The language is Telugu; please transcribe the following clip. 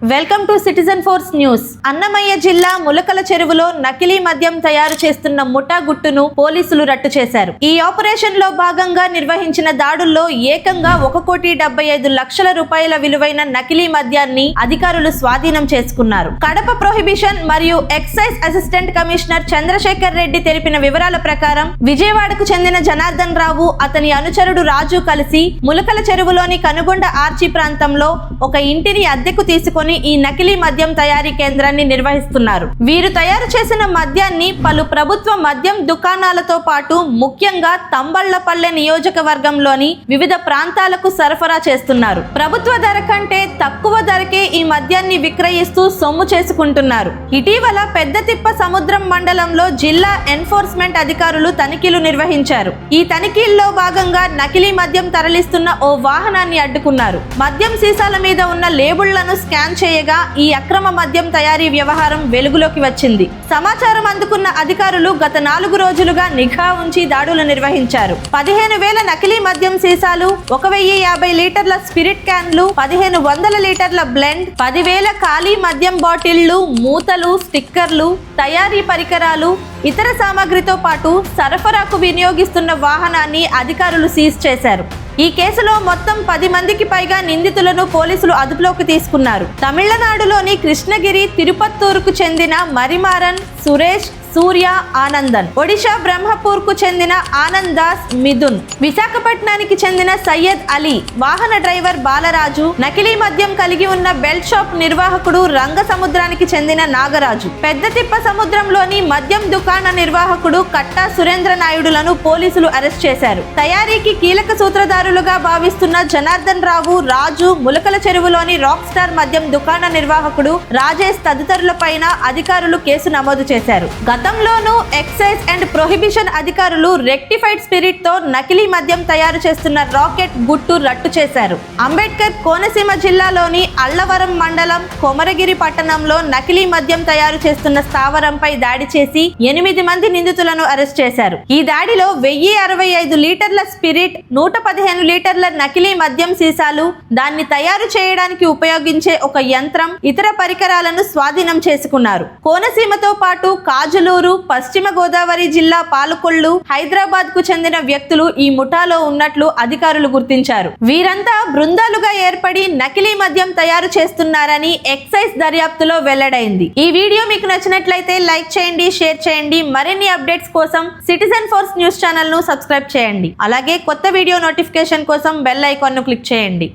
Welcome to citizen force news. Annamayya జిల్లా ములకల చెరువులో నకిలీ మద్యం తయారు చేస్తున్న ముఠా గుట్టును పోలీసులు రట్టు చేశారు. ఈ ఆపరేషన్లో భాగంగా నిర్వహించిన దాడుల్లో ఏకంగా ఒక కోటి డెబ్బై ఐదు లక్షల రూపాయల విలువైన నకిలీ మద్యాన్ని అధికారులు స్వాధీనం చేసుకున్నారు. కడప ప్రొహిబిషన్ మరియు excise assistant commissioner Chandrasekhar Reddy తెలిపిన వివరాల ప్రకారం విజయవాడకు చెందిన జనార్దన్ రావు అతని అనుచరుడు రాజు కలిసి ములకల చెరువులోని కనుగొండ ఆర్చి ప్రాంతంలో ఒక ఇంటిని అద్దెకు తీసుకొని ఈ నకిలీ మద్యం తయారీ కేంద్రాన్ని నిర్వహిస్తున్నారు. వీరు తయారు చేసిన మద్యాన్ని పలు ప్రభుత్వ మద్యం దుకాణాలతో పాటు ముఖ్యంగా తంబళ్ళపల్లె నియోజకవర్గంలోని వివిధ ప్రాంతాలకు సరఫరా చేస్తున్నారు. ప్రభుత్వ ధర కంటే తక్కువ ధరకే ఈ మద్యాన్ని విక్రయిస్తూ సొమ్ము చేసుకుంటున్నారు. ఇటీవల పెద్దతిప్ప సముద్రం మండలంలో జిల్లా ఎన్ఫోర్స్మెంట్ అధికారులు తనిఖీలు నిర్వహించారు. ఈ తనిఖీల్లో భాగంగా నకిలీ మద్యం తరలిస్తున్న ఓ వాహనాన్ని అడ్డుకున్నారు. మద్యం సీసాల మీద ఉన్న లేబుళ్ళను స్కాన్ చేయగా ఈ అక్రమ మద్యం తయారీ వ్యవహారం వెలుగులోకి వచ్చింది. సమాచారం అందుకున్న అధికారులు గత నాలుగు రోజులుగా నిఘా ఉంచి దాడులు నిర్వహించారు. పదిహేను వేల నకిలీ మద్యం సీసాలు ఒక వెయ్యి యాభై లీటర్ల స్పిరిట్ క్యాన్లు పదిహేను వందల లీటర్ల బ్లెండ్ పదివేల ఖాళీ మద్యం బాటిళ్ళు మూతలు స్టిక్కర్లు తయారీ పరికరాలు ఇతర సామాగ్రితో పాటు సరఫరాకు వినియోగిస్తున్న వాహనాన్ని అధికారులు సీజ్ చేశారు. ఈ కేసులో మొత్తం పది మందికి పైగా నిందితులను పోలీసులు అదుపులోకి తీసుకున్నారు. తమిళనాడులోని కృష్ణగిరి తిరుపత్తూరుకు చెందిన మరిమారన్ సురేష్ సూర్య ఆనందన్. ఒడిశా బ్రహ్మపూర్కు చెందిన ఆనంద్ దాస్ మిథున్. విశాఖపట్నానికి చెందిన సయ్యద్ అలీ. వాహన డ్రైవర్ బాలరాజు. నకిలీ మద్యం కలిగి ఉన్న బెల్ట్ షాప్ నిర్వాహకుడు రంగ సముద్రానికి చెందిన నాగరాజు. పెద్ద తిప్ప సముద్రంలోని మద్యం దుకాణ నిర్వాహకుడు కట్టా సురేంద్ర నాయుడులను పోలీసులు అరెస్ట్ చేశారు. తయారీకి కీలక సూత్రధారులుగా భావిస్తున్న జనార్దన్ రావు రాజు ములకల చెరువులోని రాక్ స్టార్ మద్యం దుకాణ నిర్వాహకుడు రాజేష్ తదితరులపైన అధికారులు కేసు నమోదు చేశారు. గతంలోనూ ఎక్సైజ్ అండ్ ప్రొహిబిషన్ అధికారులు రెక్టిఫైడ్ స్పిరిట్తో నకిలీ మద్యం తయారు చేస్తున్న రాకెట్ గుట్టు రట్టు చేశారు. అంబేద్కర్ కోనసీమ జిల్లాలోని అల్లవరం మండలం కొమరగిరి పట్టణంలో నకిలీ మద్యం తయారు చేస్తున్న స్థావరంపై దాడి చేసి ఎనిమిది మంది నిందితులను అరెస్ట్ చేశారు. ఈ దాడిలో వెయ్యి అరవై ఐదు లీటర్ల స్పిరిట్ నూట పదిహేను లీటర్ల నకిలీ మద్యం సీసాలు దాన్ని తయారు చేయడానికి ఉపయోగించే ఒక యంత్రం ఇతర పరికరాలను స్వాధీనం చేసుకున్నారు. కోనసీమతో పాటు కాజులు గుంటూరు పశ్చిమ గోదావరి జిల్లా పాలకొల్లు హైదరాబాద్కు చెందిన వ్యక్తులు ఈ ముఠాలో ఉన్నట్లు అధికారులు గుర్తించారు. వీరంతా బృందాలుగా ఏర్పడి నకిలీ మద్యం తయారు చేస్తున్నారని ఎక్సైజ్ దర్యాప్తులో వెల్లడైంది. ఈ వీడియో మీకు నచ్చినట్లయితే లైక్ చేయండి షేర్ చేయండి. మరిన్ని అప్డేట్స్ కోసం సిటిజన్ ఫోర్స్ న్యూస్ ఛానల్ను సబ్స్క్రైబ్ చేయండి. అలాగే కొత్త వీడియో నోటిఫికేషన్ కోసం బెల్ ఐకాన్ను క్లిక్ చేయండి.